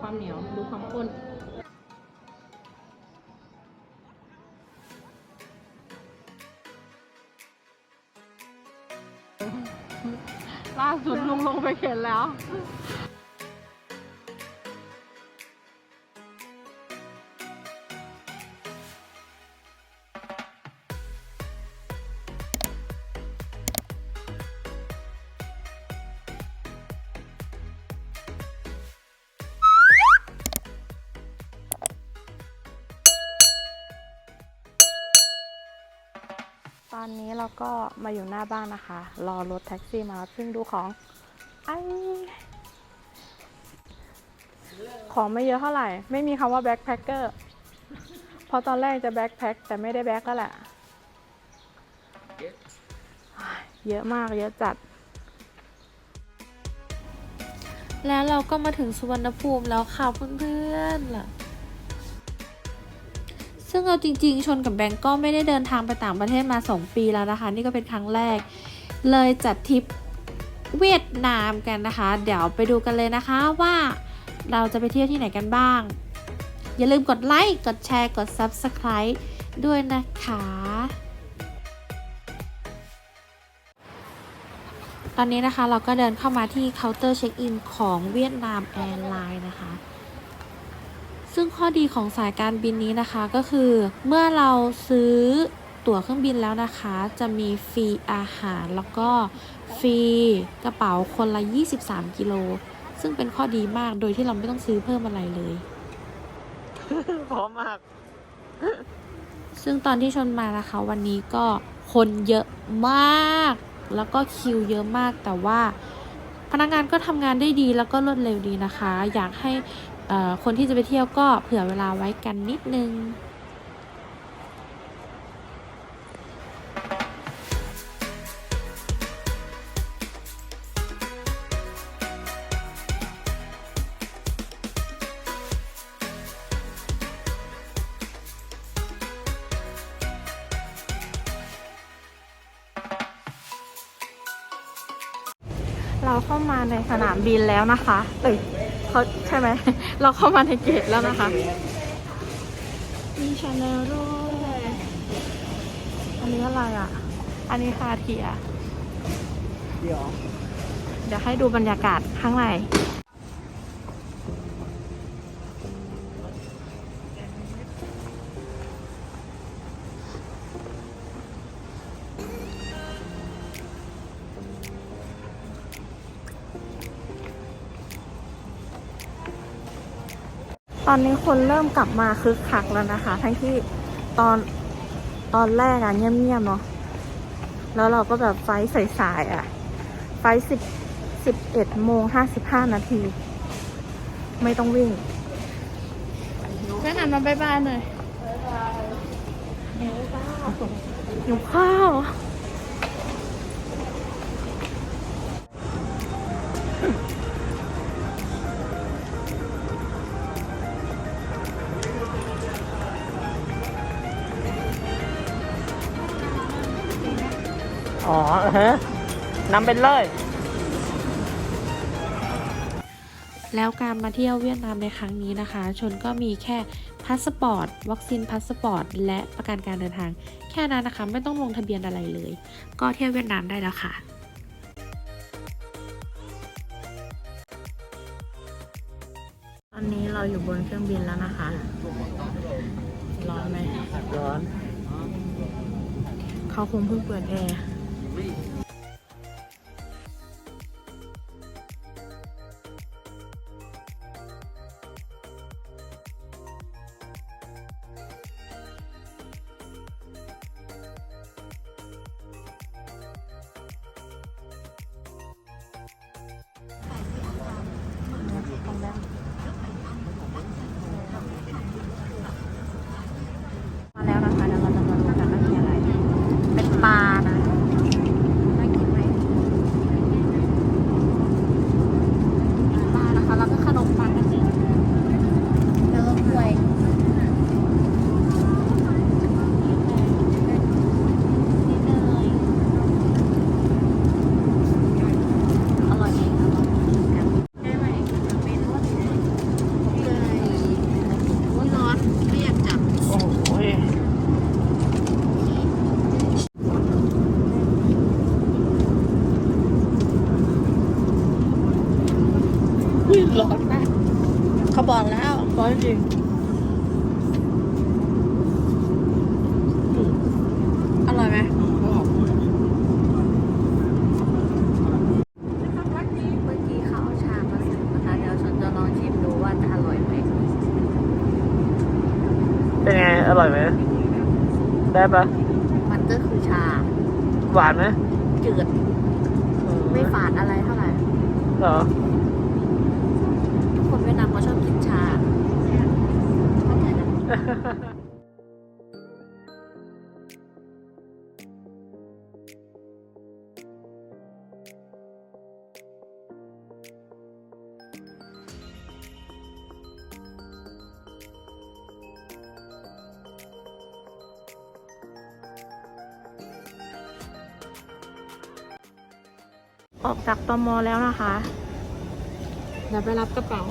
ความเหนียวดูความข้นล่าสุดลุงลงไปเข็นแล้ว ก็มาอยู่หน้าบ้านนะคะ รอรถแท็กซี่มาซึ่งดูของไอของไม่เยอะเท่าไหร่ ไม่มีคำว่าแบ็คแพคเกอร์พราะตอนแรกจะแบ็คแพคแต่ไม่ได้แบ็คก็แหละ เยอะมากเยอะจัด แล้วเราก็มาถึงสุวรรณภูมิแล้วค่ะเพื่อนๆล่ะ ซึ่งเอาจริง ๆ ชนกับแบงก์ก็ไม่ได้เดินทางไปต่างประเทศมา 2 ปีแล้วนะคะ นี่ก็เป็นครั้งแรก เลยจัดทริปเวียดนามกันนะคะ เดี๋ยวไปดูกันเลยนะคะว่าเราจะไปเที่ยวที่ไหนกันบ้าง อย่าลืมกดไลค์ กดแชร์ กด Subscribe ด้วยนะคะ ตอนนี้นะคะเราก็เดินเข้ามาที่เคาน์เตอร์เช็คอินของเวียดนามแอร์ไลน์นะคะ ซึ่งข้อดีของสายการบินนี้นะคะก็คือ เมื่อเราซื้อตั๋วเครื่องบินแล้วนะคะ จะมีฟรีอาหารแล้วก็ฟรีกระเป๋าคนละ 23 กิโล ซึ่งเป็นข้อดีมากโดยที่เราไม่ต้องซื้อเพิ่มอะไรเลย พร้อมมาก ซึ่งตอนที่ชนมานะคะ วันนี้ก็คนเยอะมาก แล้วก็คิวเยอะมากแต่ว่าพนักงานก็ทำงานได้ดีแล้วก็รวดเร็วดีนะคะ อยากให้เอ่อ คนที่จะไปเที่ยวก็เผื่อเวลาไว้กันนิดนึงเราเข้ามาในสนามบินแล้วนะคะเอ้ย เขาใช่ไหม เราเข้ามาในเกตแล้วนะคะ มีชาแนลด้วยอันนี้อะไรอะ อันนี้คาเทีย เดี๋ยว เดี๋ยวให้ดูบรรยากาศข้างใน อนนี้คนเริ่มกลับมาคึกคักแล้วนะคะ ทั้งที่ตอนตอนแรกอะเงียบๆเนาะแล้วเราก็แบบไฟล์สายๆอะไฟสิบสิบเอ็ดโมงห้าสิบห้านาที ไม่ต้องวิ่งแค่หันมาบายบายหน่อยหิวข้าว ฮะนำเป็นเลยแล้วการมาเที่ยวเวียดนามในครั้งนี้นะคะ ชนก็มีแค่พาสปอร์ต วัคซีนพาสปอร์ต และประกันการเดินทาง แค่นั้นนะคะ ไม่ต้องลงทะเบียนอะไรเลย ก็เที่ยวเวียดนามได้แล้วค่ะตอนนี้เราอยู่บนเครื่องบินแล้วนะคะ ร้อนไหมร้อน เขาคงเพิ่งเปิดแอร์ ม ฟนะคะเดี๋ยวฉันจะลองชิมดูว่าจะอร่อยไหมเป็นไง อร่อยไหมได้ปะมันก็คือชา หวานไหมจืด ไม่ฝาดอะไรเท่าไหร่ เหรอ คนเวียดนามเขาชอบกินชาเข้าใจนะ ออกจากตมแล้วนะคะเดี๋ยวไปรับกระเป๋า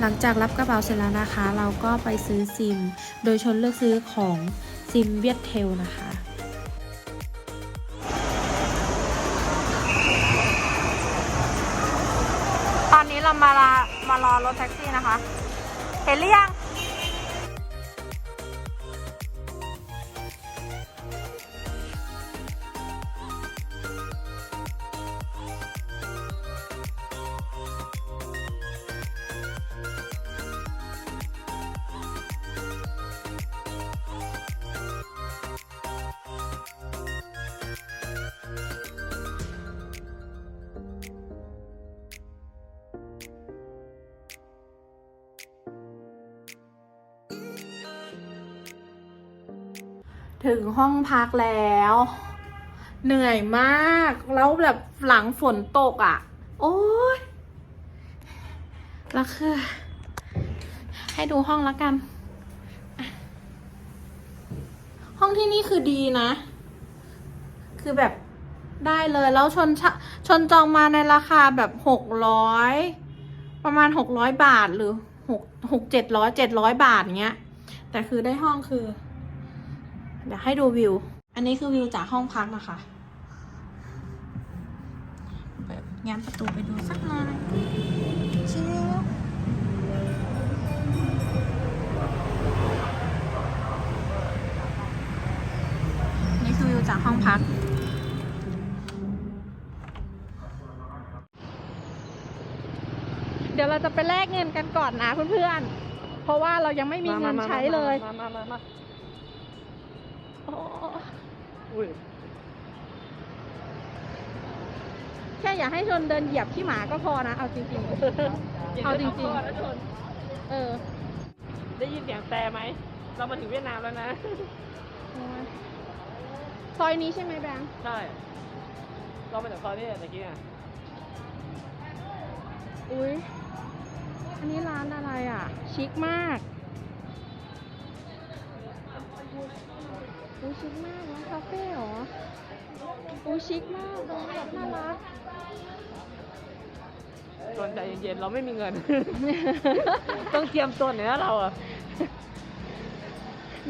หลังจากรับกระเป๋าเสร็จแล้วนะคะ เราก็ไปซื้อซิม โดยชนเลือกซื้อของซิมเวียดเทลนะคะตอนนี้เรามารามารอรถแท็กซี่นะคะ เห็นหรือยัง ถึงห้องพักแล้ว เหนื่อยมาก แล้วแบบหลังฝนตกอะ่ะ โอ้ยแล้วคือ ให้ดูห้องแล้วกัน ห้องที่นี่คือดีนะ คือแบบได้เลยแล้วชนชชนจองมาในราคาแบบหกร้อยประมาณหกร้อยบาทหรือหกหกเจ็ดร้อยเจ็ดร้อยบาทเงี้ย แต่คือได้ห้องคือ เดี๋ยวให้ดูวิว อันนี้คือวิวจากห้องพักนะคะเปิดแง้มประตูไปดูสักหน่อยชิวนี่คือวิวจากห้องพัก เดี๋ยวเราจะไปแลกเงินกันก่อนนะเพื่อนๆ เพราะว่าเรายังไม่มีเงินใช้เลย มามามามาโอ้อุ้ย แค่อย่าให้ชนเดินเหยียบขี้หมาก็พอนะ เอาจริงๆ เอาจริงๆ เออ ได้ยินเสียงแต่ไหม เรามาถึงเวียดนามแล้วนะ ซอยนี้ใช่ไหมแบงค์ใช่ เรามาจากซอยนี้ตะกี้อะ อุ้ยอันนี้ร้านอะไรอะ ชิคมาก อุ้ยชิคมากร้านคาเฟ่เหรออุ้ยชิคมากร้านแบบน่ารักตอนใจเย็นๆเราไม่มีเงิน ต้องเตรียมตัวเนี่ยนะเราอะ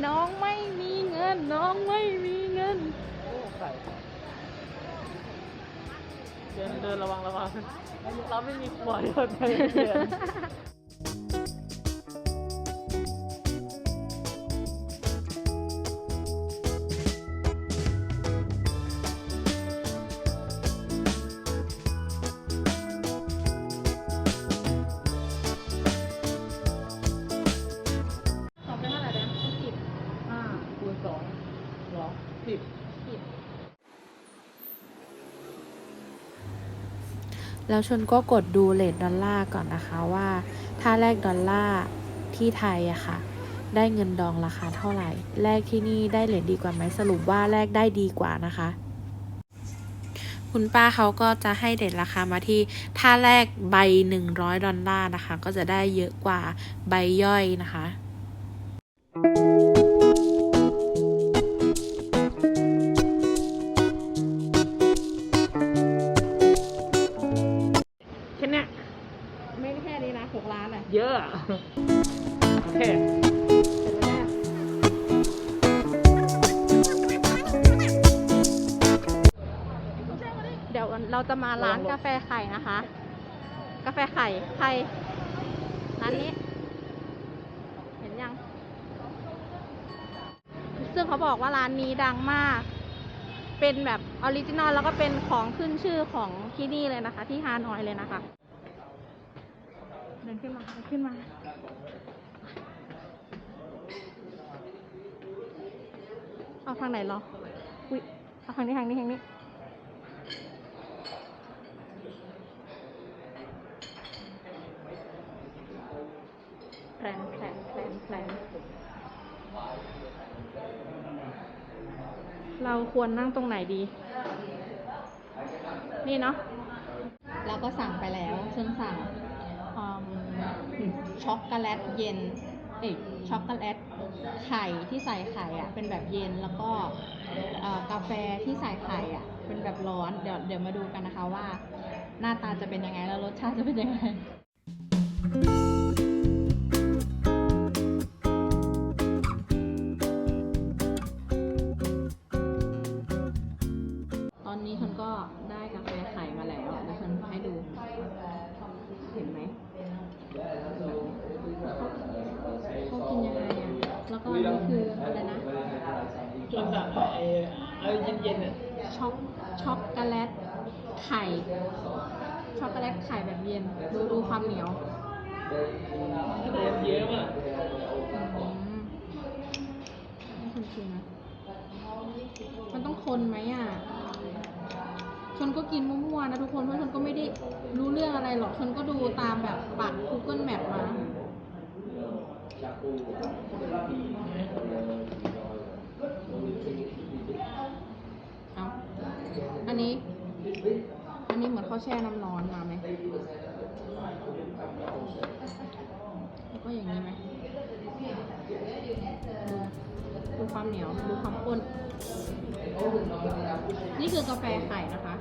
น้องไม่มีเงิน น้องไม่มีเงินโอ้ใส่เดินเดินระวังระวังเราไม่มีขวดเราใจเย็น แล้วชนก็กดดูเลทดอลลาร์ก่อนนะคะว่า ถ้าแลกดอลลาร์ที่ไทยอะค่ะ ได้เงินดองราคาเท่าไหร่ แลกที่นี่ได้เลทดีกว่าไหมสรุปว่าแลกได้ดีกว่านะคะ คุณป้าเขาก็จะให้เด็ดราคามาที่ ถ้าแลกใบ 100 ดอลลาร์นะคะ ก็จะได้เยอะกว่าใบย่อยนะคะแจะมาร้านกาแฟไข่นะคะ กาแฟไข่ไข่ร้านนี้ เห็นยัง ซึ่งเขาบอกว่าร้านนี้ดังมาก เป็นแบบออริจินอลแล้วก็เป็นของขึ้นชื่อของที่นี่เลยนะคะ ที่ฮานอยเลยนะคะเดินขึ้นมาเดินขึ้นมาเอาทางไหนรออุ้ยเอาทางนี้ทางนี้ทางนี้ แพลนแพลนแพลนแพลนเรา ควรนั่งตรงไหนดี นี่เนาะเราก็สั่งไปแล้วฉันสั่งช็อกโกแลตเย็นเอ้ช็อกโกแลตไข่ที่ใส่ไข่อะ เป็นแบบเย็นแล้วก็กาแฟที่ใส่ไข่อะ เป็นแบบร้อน เดี๋ยวเดี๋ยวมาดูกันนะคะว่า หน้าตาจะเป็นยังไงแล้วรสชาติจะเป็นยังไง เย็นๆอะช็อกช็อกโกแลตไข่ ช็อกโกแลตไข่แบบเย็น ดูดูความเหนียวเย็นเยอะอะอืมให้คุณชิมนะ มันต้องคนไหมอะฉันก็กินมั่วๆนะทุกคน เพราะฉันก็ไม่ได้รู้เรื่องอะไรหรอกฉันก็ดูตามแบบปัก Google Map มาเอา อันนี้ อันนี้เหมือนเขาแช่น้ำร้อนมาไหมแล้วก็อย่างนี้ไหมดูดูความเหนียว ดูความข้น นี่คือกาแฟไข่นะคะ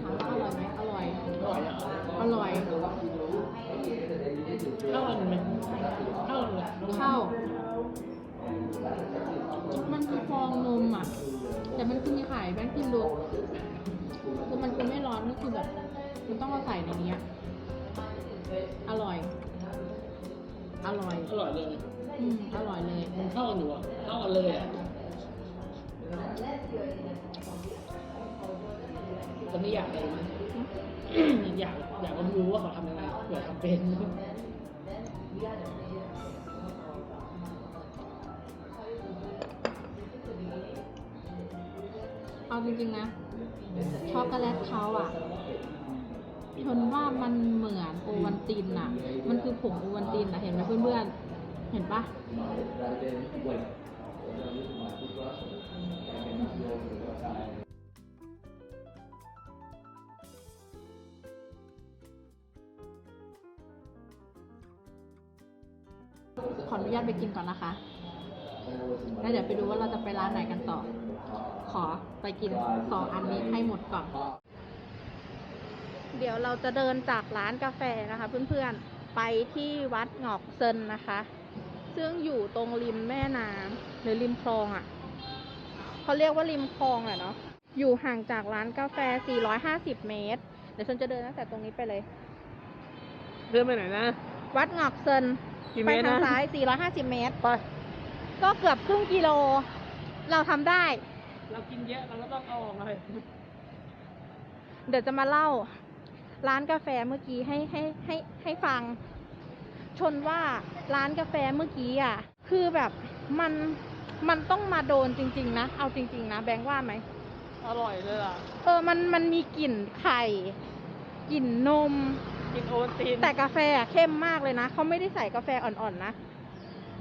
ถามว่าอร่อยไหมอร่อย อร่อยอะอร่อยข้าวมันไหมข้าวมันเข้า มันคือฟองนมอะ แต่มันคือมีไข่แบงค์กินดูคือมันคือไม่ร้อนก็คือแบบมันต้องเอาใส่ในนี้อะอร่อย อร่อย อร่อยเลย อืมอร่อยเลย มันเข้ากันอยู่อะเข้ากันเลยอะตอนนี้อยากเลยนะอยากอยากรู้ว่าเขาทำยังไงเผื่อทำเป็น จริงๆนะ ช็อกโกแลตเขาอะชนว่ามันเหมือนโอวันตินอะมันคือผงโอวันตินอะ เห็นไหมเพื่อนๆ เห็นปะขออนุญาตไปกินก่อนนะคะ แล้วเดี๋ยวไปดูว่าเราจะไปร้านไหนกันต่อ ขอไปกินสองอันนี้ให้หมดก่อน เดี๋ยวเราจะเดินจากร้านกาแฟนะคะ เพื่อนๆ ไปที่วัดหงอกเซินนะคะ ซึ่งอยู่ตรงริมแม่น้ำหรือริมคลองอะ่ะเขาเรียกว่าริมคลองแหละเนาะ อยู่ห่างจากร้านกาแฟ 450 เมตร เดี๋ยวฉันจะเดินตั้งแต่ตรงนี้ไปเลย เดินไปไหนนะ วัดหงอกเซิน กี่ไปเมตรทางนะซ้าย 450 เมตร ไป ก็เกือบครึ่งกิโล เราทำได้ เรากินเยอะเราก็ต้องเอาออกเลยเดี๋ยวจะมาเล่า ร้านกาแฟเมื่อกี้ให้ให้ให้ให้ฟัง ชนว่าร้านกาแฟเมื่อกี้อะ คือแบบมันมันต้องมาโดนจริง ๆ นะ เอาจริง ๆ นะ แบงค์ว่าไหม อร่อยเลยล่ะ เออ มันมันมีกลิ่นไข่ กลิ่นนม กินโอวัลตินแต่กาแฟอะเข้มมากเลยนะ เขาไม่ได้ใส่กาแฟอ่อนๆนะ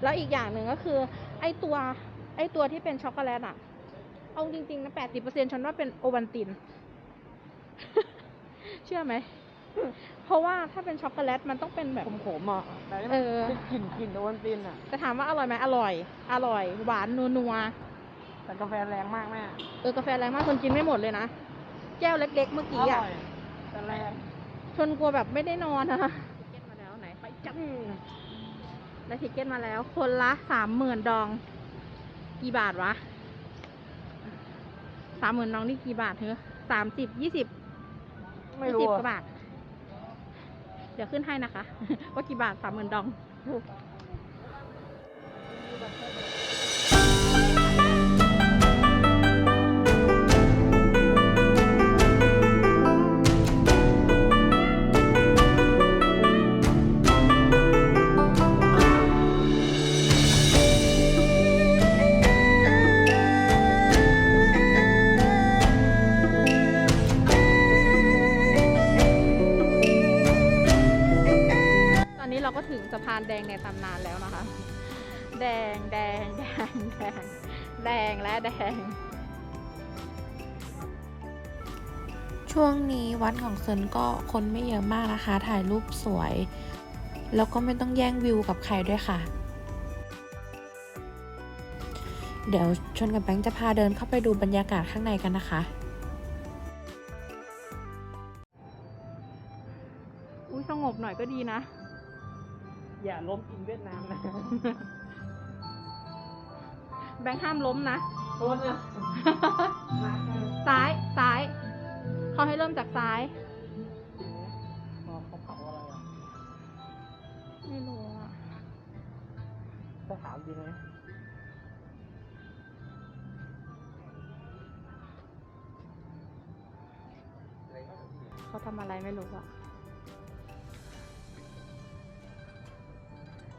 แล้วอีกอย่างหนึ่งก็คือ ไอตัวไอตัวที่เป็นช็อกโกแลตอะเอาจริงๆนะแปดสิบเปอร์เซ็นฉันว่าเป็นโอวันติน เชื่อไหม เพราะว่าถ้าเป็นช็อกโกแลตมันต้องเป็นแบบ ขมๆอะแต่นี่เอมันอกลิ่นกลิ่นโอวัลตินอะ แต่ถามว่าอร่อยไหมอร่อย อร่อย หวานนัวแต่กาแฟแรงมากแม่ๆเออกาแฟแรงมากคนกินไม่หมดเลยนะ แก้วเล็ก ๆ เมื่ออกี้อะร่อยแต่แรง ชนกลัวแบบไม่ได้นอนนะทิเก็ตมาแล้วไหนไปจับ อืม ได้ทิเก็ตมาแล้ว คนละสามหมื่นดอง กี่บาทวะสามหมื่นดองนี่กี่บาทเธอสามสิบยี่สิบไม่ยี่รู้สิบกว่าบาท เดี๋ยวขึ้นให้นะคะ ว่ากี่บาทสามหมื่นดอง พานแดงในตำนานแล้วนะคะ แดงแดงแดงแดงแดงและแดง ช่วงนี้วัดของเซินก็คนไม่เยอะมากนะคะ ถ่ายรูปสวย แล้วก็ไม่ต้องแย่งวิวกับใครด้วยค่ะ เดี๋ยวชนกับแบงค์จะพาเดินเข้าไปดูบรรยากาศข้างในกันนะคะอุ้ยสงบหน่อยก็ดีนะ อย่าล้มอินเวียดนามนะแบงค์ห้ามล้มนะ โทษนะซ้ายซ้ายเขาให้เริ่มจากซ้ายอ๋อเขาเผาอะไรอะ ไม่รู้อะจะถามดีไหมเขาทำอะไรไม่รู้อะ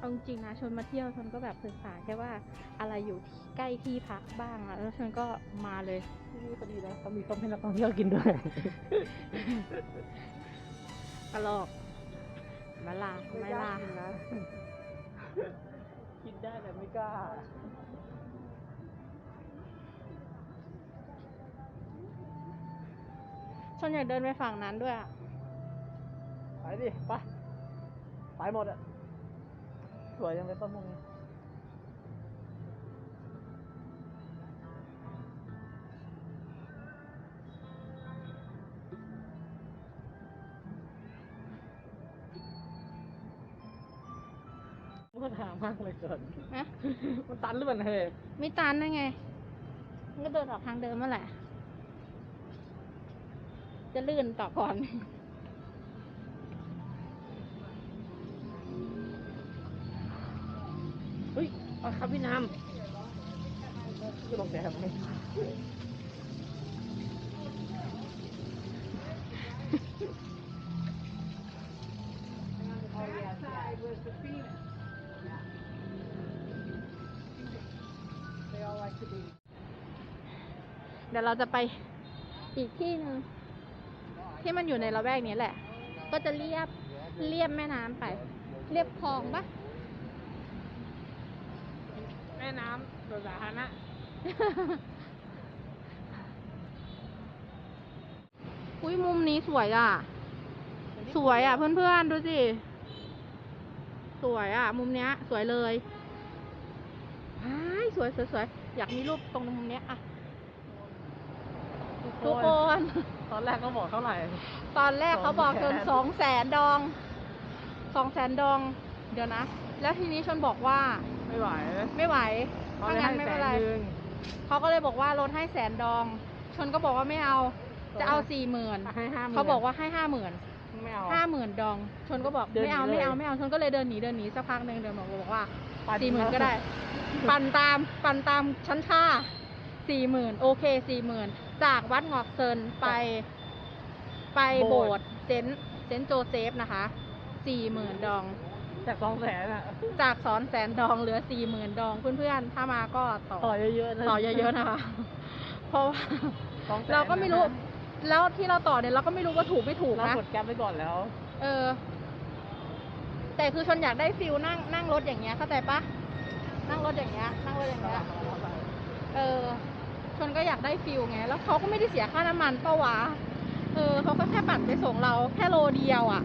เอาจริงๆนะชนมาเที่ยวชนก็แบบศึกษาแค่ว่าอะไรอยู่ที่ใกล้ที่พักบ้างอะแล้วชนก็มาเลยที่นี่ก็ดีนะเขามีต้มให้นักท่องเที่ยวกินด้วยกระลอกมาลาไม่ลากินนะคิดได้แต่ไม่กล้าชนอยากเดินไปฝั่งนั้นด้วยอะไปดิไปไปหมดอะ สวยยังเลยต้นมงนี้มันหามากเลยเกินนะมันตันหรือเปล่าเฮ้ยไม่ตันได้ไง มันก็เดินออกทางเดิมมาแหละ จะลื่นต่อก่อน ครับพี่น้ำจะลงแต่ไมเดี๋ยวเราจะไปอีกที่หนึ่งที่มันอยู่ในละแวกนี้แหละ ก็จะเรียบเรียบแม่น้ำไป เรียบคลองปะ ม่น้ำสวนสาธารณะ อุ้ยมุมนี้สวยอะ สวยอะ เพื่อนๆ ดูสิ สวยอะ มุมเนี้ย สวยเลยว้ายสวยสวยสวยอยากมีรูปตรงมุมเนี้ยอะ ทุกคนตอนแรกก็บอกเท่าไหร่ ตอนแรกเขาบอกจนสสอองงแสนดอง สองแสนดอง เดี๋ยวนะ แล้วทีนี้ชนบอกว่า ไม่ไหวไม่ไหวเขาถ้าเลยงั้ให้นไม่แสเป็นนไร หนึ่งเขาก็เลยบอกว่าลดให้แสนดอง ชนก็บอกว่าไม่เอา จะเอาเออสี่หมื่นให้ห้าหมื่นเขาบอกว่าให้ห้าหมื่นไม่เอา ห้าหมื่นดอง ชนก็บอกเดินไม่เอาหนีไม่เลยเอาไม่เอา ชนก็เลยเดินหนีเดินหนีสักพักหนึ่งเดินบอกบอกว่าปั่สี่หมื่นก็ได้ ปั่นตามปั่นตามชั้นท่าสี่หมื่นโอเคสี่หมื่นจากวัดงอกเซินไป ไปโบสถ์เซนต์เซนต์โจเซฟนะคะสี่หมื่นดอง จากสองแสนอะจากสอนแสนดองเหลือสี่หมื่นดองเพื่อนๆ ถ้ามาก็ต่อต่อเยอะๆนะต่อเยอะๆนะคะ เพราะว่าสองแสนเราก็ไม่รู้ แล้วที่เราต่อเนี่ยเราก็ไม่รู้ว่าถูกไม่ถูกเรานะกดแก๊ปไปก่อนแล้ว เออ แต่คือชนอยากได้ฟิลนั่งนั่งรถอย่างเงี้ยเข้าใจปะนั่งรถอย่างเงี้ยนั่งรถอย่างเงี้ยเออชนก็อยากได้ฟิลไง แล้วเขาก็ไม่ได้เสียค่าน้ำมันเป้าวะ เออเขาก็แค่ปั่นไปส่งเราแค่โลเดียวอะ่ะ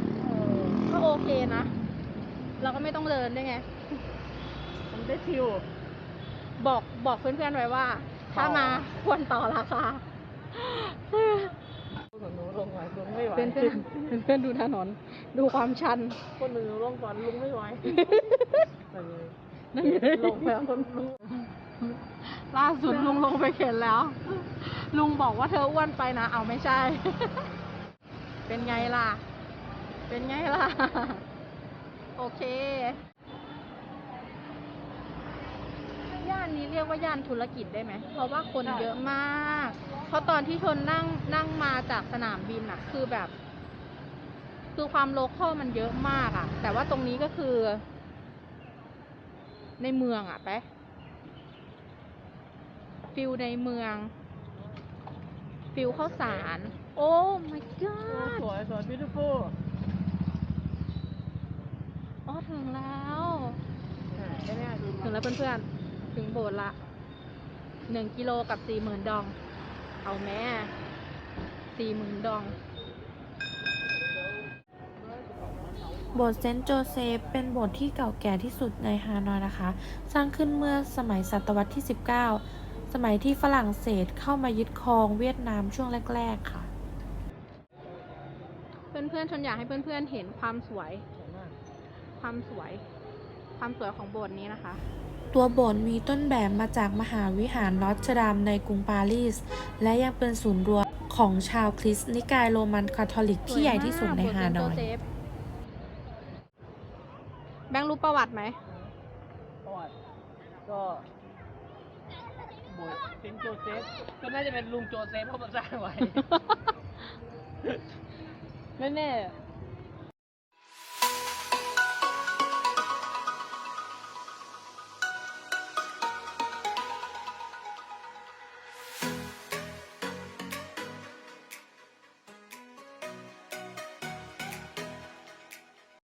ก็โอเคนะ เราก็ไม่ต้องเดินได้วยไง มันได้ฟิว บอกบอกเพื่อนๆไว้ว่า ถ้ามาควรต่อราคาคนหนูลงมาลุงไม่ไหวเพื่อนเพื่อนเพื่อนๆดูถนน ดูความชัน คนหนูลงก่อนลุงไม่ไหวนั่นไงลงแล้วคนลุงล่าสุดลุงลงไปเข็นแล้ว ลุงบอกว่าเธออ้วนไปนะเอาไม่ใช่ เป็นไงล่ะ เป็นไงล่ะ โอเค ย่านนี้เรียกว่าย่านธุรกิจได้ไหม เพราะว่าคนเยอะมาก เพราะตอนที่ชนนั่งนั่งมาจากสนามบินอะคือแบบ คือความโลคอลมันเยอะมากอะแต่ว่าตรงนี้ก็คือ ในเมืองอะไปะฟิลในเมืองฟิลข้าวสาร โอ้ my god สวยสวย beautiful อ๋อถึงแล้วแค่เนี้ยคือถึงแล้วเพื่อนๆ ถึงโบสถ์ละหนึ่งกิโลกับสี่หมื่นดอง เอาแม่สี่หมื่นดองโบสถ์เซนต์โจเซฟเป็นโบสถ์ที่เก่าแก่ที่สุดในฮานอยนะคะ สร้างขึ้นเมื่อสมัยศตวรรษที่ 19 สมัยที่ฝรั่งเศสเข้ามายึดครองเวียดนามช่วงแรก ๆ ค่ะ เพื่อนๆชนอยากให้เพื่อนๆเห็นความสวยสวยมาก ความสวย ความสวยของโบสถ์นี้นะคะ ตัวโบสถ์มีต้นแบบมาจากมหาวิหารนอตเทอร์ดามในกรุงปารีส และยังเป็นศูนย์รวมของชาวคริสต์นิกายโรมันคาทอลิกที่ใหญ่ที่สุดในฮานอยแบงค์รู้ประวัติไหมประวัติก็โบสถ์เซนต์โจเซฟก็น่าจะเป็นลุงโจเซฟเขามาสร้างไว้ ไม่แน่